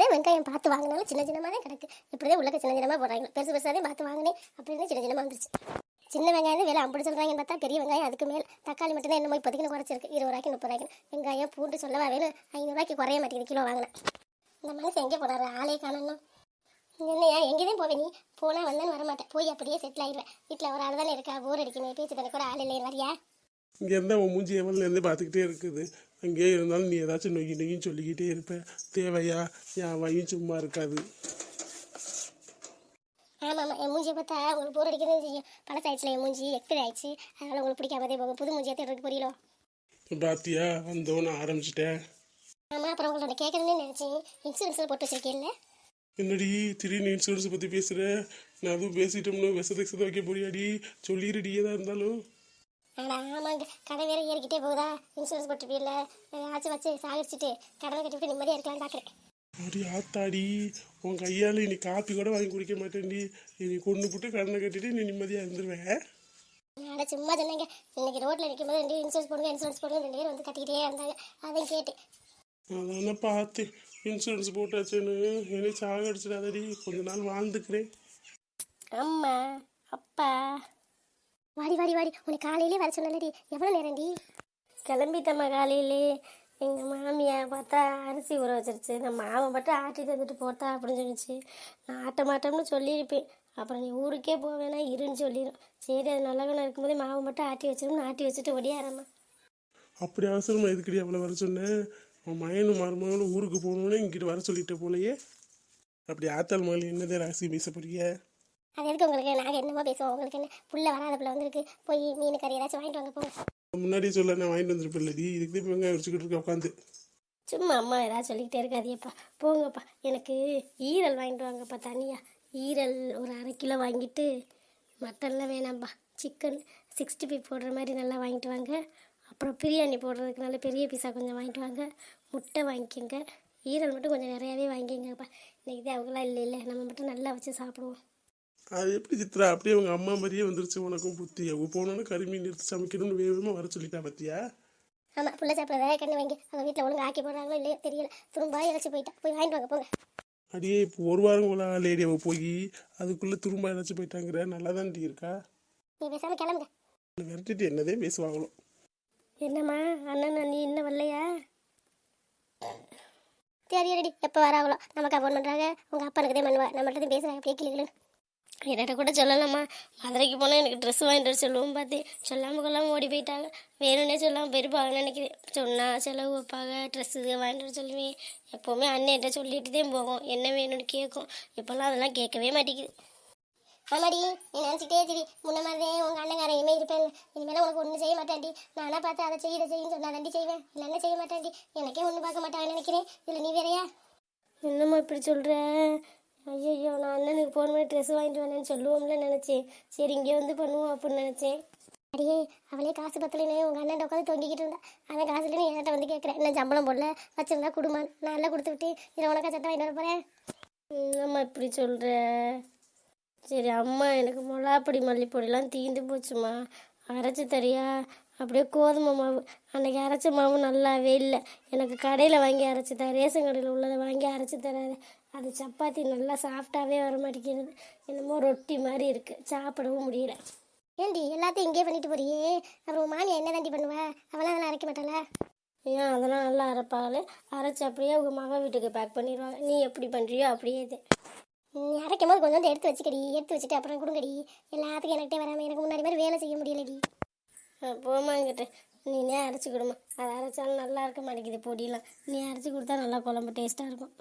என்னதான் வெங்காயம் பார்த்து வாங்கினாலும் சின்ன சின்னமாக தான் கிடக்கு. இப்படிதான் உள்ளக்க சின்ன சின்னமாக போடுறாங்க. பெருசு பெருசாக பார்த்து வாங்கினேன். அப்படின்னு சின்ன சின்னமாக வந்துருச்சு. சின்ன வெங்காயம் விலை ஐம்பது சொல்கிறாங்கன்னு பார்த்தா பெரிய வெங்காயம் அதுக்கு மேல். தக்காளி மட்டும் தான் என்னமோ இப்போதைக்கு குறைச்சிருக்கு. இருபது ரூபாய்க்கு முப்பது ரூபாய்க்கு வெங்காயம் பூண்டு சொல்லவா வேணும். ஐநூறுரூவாய்க்கு குறைய மாட்டேங்குது. கிலோ வாங்கினேன் இந்த மனுஷன் எங்கே போடுறாரு ஆளே காணணும் என்னையா எங்கே தான் போவே நீ? போனால் வந்தேன்னு வரமாட்டேன். போய் அப்படியே செட்டில் ஆயிடுவேன். வீட்டில் ஒரு ஆள் தானே இருக்கா? போர் அடிக்கணும் பேச்சு தனக்கு ஒரு ஆள் இல்லை வரியா? இங்கே இருந்தால் உன் மூஞ்சி எவன்லேருந்து பார்த்துக்கிட்டே இருக்குது. அங்கேயே இருந்தாலும் நீ ஏதாச்சும் நொய்யி நொய்யின்னு சொல்லிக்கிட்டே இருப்ப. தேவையா? என் வாயும் சும்மா இருக்காது. ஆமாம் ஆமாம் என் மூஞ்சியை பார்த்தா உங்களுக்கு போர் அடிக்கிறது செய்யும் பழசாயிடுச்சுல என் மூஞ்சி எக்ஸ்பைரி ஆயிடுச்சு. அதனால் உங்களுக்கு பிடிக்காமதே போகும் புது மூஞ்சியை தேடுறதுக்கு புரியல. பாத்தியா? வந்தோன்னு ஆரம்பிச்சிட்டேன் ஆமாம் அப்புறம் உங்களோட கேட்கணும்னு நினச்சேன். இன்சூரன்ஸில் போட்டு வச்சிருக்கீல்ல என்னடி திடீர்னு இன்சூரன்ஸ் பற்றி பேசுகிற நான் அதுவும் பேசிட்டோம்னு விஷத்தை வைக்க போறியாடி? சொல்லிடுடி ஏதா இருந்தாலும். ஆடா ஆமாங்க. கடை வேற ஏறிக்கிட்டே போகுதா? இன்சூரன்ஸ் போட்டுருப்பீல்ல ஆச்சு வச்சு சாகடிச்சிட்டு கடனை கட்டிவிட்டு நிம்மதியாக இருக்கலாம்னு பார்க்குறேன் அடி ஆத்தாடி உன் கையால் இனி காப்பி கூட வாங்கி குடிக்க மாட்டேன்டி. இனி கொண்டு போட்டு கடனை கட்டிட்டு நீ நிம்மதியாக இருந்துருவேன் அட சும்மா சொன்னீங்க. இன்னைக்கு ரோட்டில் நிற்கும்போது ரெண்டு இன்சூரன்ஸ் போடுங்க இன்சூரன்ஸ் போடுங்க ரெண்டு பேரும் வந்து கட்டிக்கிட்டே இருந்தாங்க. அதையும் கேட்டேன். அதானே பார்த்தேன். இன்சூரன்ஸ் போட்டாச்சுன்னு. என்னை சாகடிச்சிடாதடி. கொஞ்ச நாள் வாழ்ந்துக்கிறேன். அம்மா அப்பா. வாடி வாடி வாடி. உனக்கு காலையிலே வர சொன்னலடி எவ்வளோ நேரம்டி கிளம்பிட்டம்மா காலையிலே. எங்கள் மாமியை பார்த்தா அரிசி ஊற வச்சிருச்சு. நான் மாவை மட்டும் ஆட்டி தந்துட்டு போட்டா அப்படின்னு சொல்லிச்சு. நான் ஆட்ட மாட்டோம்னு சொல்லியிருப்பேன். அப்புறம் நீ ஊருக்கே போவேனா இருன்னு சொல்லிடும் சரி அது நல்லவனா இருக்கும்போதே மாவை மட்டும் ஆட்டி வச்சிடும் ஆட்டி வச்சுட்டு ஒடியாரம்மா அப்படி அவசரமா எதுக்கடி அவ்வளோ வர சொன்னேன் உன் மயனும் மருமகளும் ஊருக்கு போகணுன்னு இங்கிட்டு வர சொல்லிட்ட போலயே. அப்படி ஆத்தாள் மகள் என்னதே ராசி பேச போறிய அது எதுக்கு உங்களுக்கு நாங்கள் என்னமோ பேசுவோம். உங்களுக்கு என்ன புள்ள வராத புள்ள வந்திருக்கு. போய் மீன் கறி ஏதாச்சும் வாங்கிட்டு வாங்க போங்க. முன்னாடியே சொல்ல நான் வாங்கிட்டு வந்திருப்பேன்லடி இதுக்கு தான் இப்போ வெங்காயம் வச்சுக்கிட்டு இருக்க உட்காந்து சும்மா அம்மா ஏதாவது சொல்லிக்கிட்டே இருக்காதியப்பா போங்கப்பா. எனக்கு ஈரல் வாங்கிட்டு வாங்கப்பா தனியாக ஈரல் ஒரு அரை கிலோ வாங்கிட்டு மட்டன்லாம் வேணாம்ப்பா சிக்கன் சிக்ஸ்டி ஃபைவ் போடுற மாதிரி நல்லா வாங்கிட்டு வாங்க. அப்புறம் பிரியாணி போடுறதுக்கு நல்ல பெரிய பீஸா கொஞ்சம் வாங்கிட்டு வாங்க. முட்டை வாங்கிக்கோங்க. ஈரல் மட்டும் கொஞ்சம் நிறையாவே வாங்கிக்கங்கப்பா. இன்றைக்கி அவங்களாம் இல்லை இல்லை நம்ம மட்டும் நல்லா வச்சு சாப்பிடுவோம். அது எப்படி சித்ரா? அப்படியே உங்க அம்மா மாதிரியே வந்துருச்சு உனக்கும் புத்தி. அவ போனோன்னு கருமீன் எடுத்து சமைக்கணும்னு வேகமாக வர சொல்லிட்டா பத்தியா? ஆமாம் புள்ள சாப்பிட்றத கண்ணு வாங்கி அவங்க வீட்டில் ஒழுங்கு ஆக்கி போடுறாங்களோ இல்லையோ தெரியல. திரும்ப இறச்சி போயிட்டா போய் வாங்கிட்டு வாங்க போங்க. அடியே இப்போ ஒரு வாரம் போல லேடி அவ போய் அதுக்குள்ளே திரும்ப ஏதாச்சும் போயிட்டாங்கிற நல்லா தான் இருக்கா? நீ பேசாமல் கிளம்புங்க. விரட்டிட்டு என்னதே பேசுவாங்களோ. என்னம்மா அண்ணன் நீ இன்னும் வரலையா? ரெடி எப்போ வராங்களோ. நமக்கு ஃபோன் பண்ணுறாங்க உங்கள் அப்பனுக்கு தான் பண்ணுவா. நம்மள்ட்ட பேசுகிறாங்க அப்படியே கிளிகளுன்னு என்கிட்ட கூட சொல்லலாமா மதுரைக்கு போனால் எனக்கு ட்ரெஸ் வாங்கிட்டு வர சொல்லுவோம் பார்த்து சொல்லாமல் கொள்ளாமல் ஓடி போயிட்டாங்க. வேணும்னே சொல்லாமல் போயிருப்பாங்கன்னு நினைக்கிறேன். சொன்னால் செலவு வைப்பாங்க ட்ரெஸ்ஸு வாங்கிட்டு சொல்லுவேன். எப்போவுமே அண்ணன்ட்ட சொல்லிட்டு தான் போகும். என்ன வேணும்னு கேட்கும். இப்போல்லாம் அதெல்லாம் கேட்கவே மாட்டேங்குது. ஆமாடி நீ நினச்சிட்டே சரி முன்ன மாதிரி உங்கள் அண்ணங்காரன் இனிமேல் இருப்பேன். இனிமேல் உனக்கு ஒன்றும் செய்ய மாட்டாண்டி நானாக பார்த்து அதை செய்ய இதை செய்யுன்னு சொன்னா தாண்டி செய்வேன். இல்லைன்னா செய்ய மாட்டாண்டி எனக்கே ஒன்றும் பார்க்க மாட்டாங்கன்னு நினைக்கிறேன். இதில் நீ வேறையா? என்னம்மா இப்படி சொல்கிற நான் அண்ணனுக்கு ட்ரெஸ் வாங்கிட்டு வந்தேன்னு சொல்லுவோம்ல நினச்சேன். சரி இங்கே வந்து பண்ணுவோம் அப்படின்னு நினச்சேன். அடியே அவளே காசு பத்தலைனே உங்கள் அண்ணன் உட்காந்து தொங்கிக்கிட்டு இருந்தா. அதான் காசு இல்லைன்னு என்கிட்ட வந்து கேட்குறேன் என்ன சம்பளம் போடல வச்சிருந்தா குடும்பம் நான் எல்லாம் கொடுத்து விட்டு இதை உனக்கா சட்டை வாங்கிட்டு வர போகிறேன் அம்மா இப்படி சொல்கிற சரி அம்மா எனக்கு மிளகாப்பொடி மல்லிப்பொடிலாம் தீந்து போச்சுமா அரைச்சி தரியா அப்படியே கோதுமை மாவு அன்னைக்கு அரைச்ச மாவு நல்லாவே இல்லை. எனக்கு கடையில் வாங்கி அரைச்சி தர ரேஷன் கடையில் உள்ளதை வாங்கி அரைச்சி தராது. அது சப்பாத்தி நல்லா சாஃப்டாகவே வர மாட்டேங்கிறது என்னமோ ரொட்டி மாதிரி இருக்குது சாப்பிடவும் முடியல. ஏண்டி எல்லாத்தையும் இங்கே பண்ணிட்டு போறியே? அப்புறம் மாமியா என்ன தாண்டி பண்ணுவா? அவளாம் அதெல்லாம் அரைக்க மாட்டாளா? ஏன் அதெல்லாம் நல்லா அரைப்பாங்களே அரைச்சி அப்படியே உங்கள் மக வீட்டுக்கு பேக் பண்ணிடுவாங்க. நீ எப்படி பண்ணுறியோ அப்படியே இது. நீ அரைக்கும் போது கொஞ்சம் எடுத்து வச்சுக்கடி. எடுத்து வச்சுட்டு அப்புறம் கொடுங்கடி. எல்லாத்துக்கும் எனக்கிட்டே வராமல் எனக்கு முன்னாடி மாதிரி வேலை செய்ய முடியலடி. போமா என்கிட்ட நீனே அரைச்சி கொடுமா அதை அரைச்சாலும் நல்லா இருக்க மாட்டேங்குது பொடியெல்லாம். நீ அரைச்சி கொடுத்தா நல்லா குழம்பு டேஸ்ட்டாக இருக்கும்.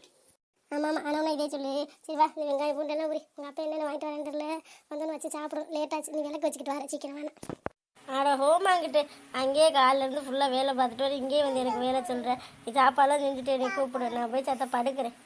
ஆமாம் ஆமாம் ஆனால் இதே சொல்லு. சரி வா நீ வெங்காயம் பூண்டெல்லாம் உரி உங்கள் அப்பா என்னென்ன வாங்கிட்டு வரேன்னு தெரியல. வந்தோன்னு வச்சு சாப்பிடும் லேட்டாச்சு நீ விளக்கு வச்சுக்கிட்டு வர சீக்கிரம் வேணாம் ஆட ஹோமாங்கிட்டு அங்கேயே காலைல இருந்து ஃபுல்லாக வேலை பார்த்துட்டு வர இங்கேயே வந்து எனக்கு வேலை சொல்கிறேன் நீ சாப்பாடெல்லாம் செஞ்சுட்டு என்னை கூப்பிடு. நான் போய் சத்த படுக்கிறேன்.